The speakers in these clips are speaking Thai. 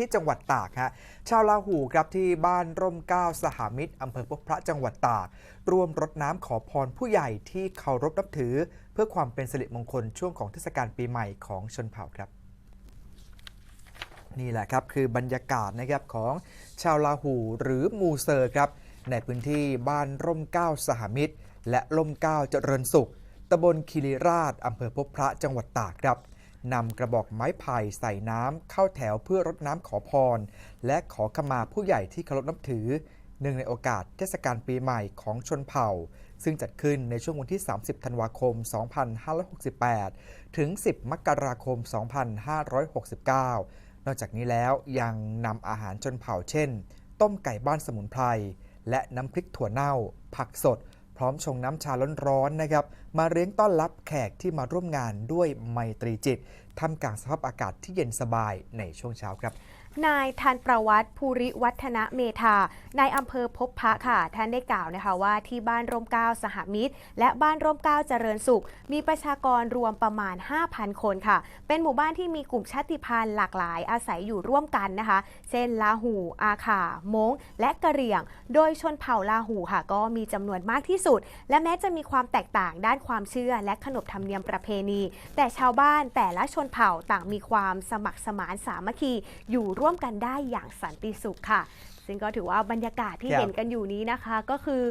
ที่จังหวัดตากฮะชาวลาหูครับที่บ้านร่มเก้าสหมิตรอำเภอพบพระจังหวัดตาก ร่วมรดน้ำขอพรผู้ใหญ่ที่เคารพนับถือ เพื่อความเป็นสิริมงคลช่วงของเทศกาลปีใหม่ของชนเผ่าครับนี่แหละครับคือบรรยากาศนะครับของชาวลาหูหรือมูเซอร์ครับในพื้นที่บ้านร่มเก้าสหมิตร และร่มเก้าเจริญสุขตำบลคีรีราชอำเภอพบพระจังหวัดตากครับ นำกระบอกไม้ไผ่ใส่น้ำเข้าแถวเพื่อรดน้ำขอพร และขอขมาผู้ใหญ่ที่เคารพนับถือเนื่องในโอกาสเทศกาลปีใหม่ของชนเผ่า ซึ่งจัดขึ้นในช่วงวันที่ 30 ธันวาคม 2568 ถึง 10 มกราคม 2569 นอกจากนี้แล้วยังนำอาหารชนเผ่าเช่น ต้มไก่บ้านสมุนไพร และน้ำพริกถั่วเน่า ผักสด ร้อมชงน้ำชาร้อนๆนะครับ มาเลี้ยงต้อนรับแขกที่มาร่วมงานด้วยไมตรีจิตท่ามกลางสภาพอากาศที่เย็นสบายในช่วงเช้าครับนายทันประวัติภูริวัฒนเมธานายอำเภอพบพระค่ะ ท่านได้กล่าวนะคะว่าที่บ้านร่มเก้าสหมิตร และบ้านร่มเก้าเจริญสุข มีประชากรรวมประมาณ 5,000 คนค่ะ เป็นหมู่บ้านที่มีกลุ่มชาติพันธุ์หลากหลายอาศัยอยู่ร่วมกันนะคะ เช่นลาหู อาขามงและกะเหรี่ยง โดยชนเผ่าลาหูค่ะ ก็มีจำนวนมากที่สุด และแม้จะมีความแตกต่างด้านความเชื่อและขนบธรรมเนียมประเพณี แต่ชาวบ้านแต่ละชนนเผ่าต่างมีความสมัครสมานสามัคคีอยู่ร่วมกันได้อย่างสันติสุขค่ะ ซึ่งก็ถือว่าบรรยากาศที่ครับ เห็นกันอยู่นี้นะคะ ก็คือ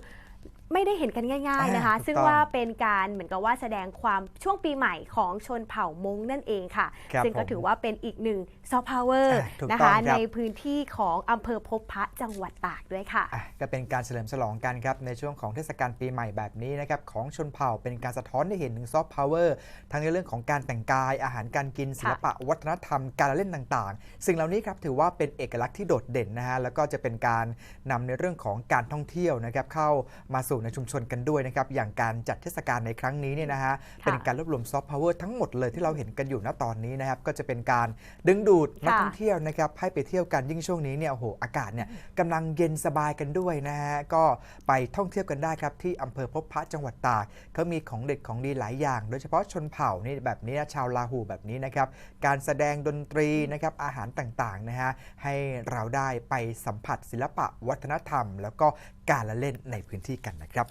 ไม่ได้เห็นกันง่าย ๆนะคะอ่าถูกต้องซึ่งว่าเป็นการเหมือนกับว่าแสดงความช่วงปีใหม่ของชนเผ่ามงนั่นเองค่ะครับซึ่งก็ผมถือว่าเป็นอีกหนึ่งซอฟต์พาวเวอร์อ่าถูกนะต้องคะครับในพื้นที่ของอำเภอพบพระจังหวัดตากด้วยค่ะอะ ก็เป็นการเฉลิมฉลองกันครับในช่วงของเทศกาลปีใหม่แบบนี้นะครับของชนเผ่าเป็นการสะท้อนให้เห็นถึงซอฟต์พาวเวอร์ทั้งในเรื่องของการแต่งกายอาหารการกินศิลปะวัฒนธรรมการละเล่นต่างๆ สิ่งเหล่านี้ครับถือว่าเป็นเอกลักษณ์ที่โดดเด่นนะฮะแล้วก็จะเป็นการนำในเรื่องของการท่องเที่ยวนะครับเข้ามาสู่ในชุมชนกันด้วยนะครับ อย่างการจัดเทศกาลในครั้งนี้เนี่ยนะฮะ เป็นการรวบรวมซอฟต์พาวเวอร์ทั้งหมดเลยที่เราเห็นกันอยู่ณตอนนี้นะครับ ก็จะเป็นการดึงดูดนักท่องเที่ยวนะครับให้ไปเที่ยวกันยิ่งช่วงนี้เนี่ยโอ้โหอากาศเนี่ยกำลังเย็นสบายกันด้วยนะฮะก็ไปท่องเที่ยวกันได้ครับที่อำเภอพบพระจังหวัดตากเขามีของเด็ดของดีหลายอย่าง โดยเฉพาะชนเผ่านี่แบบนี้นะชาวลาหูแบบนี้นะครับการแสดงดนตรีนะครับอาหารต่างๆนะฮะให้เราได้ไปสัมผัสศิลปะวัฒนธรรม แล้วก็การละเล่นในพื้นที่กันนะครับ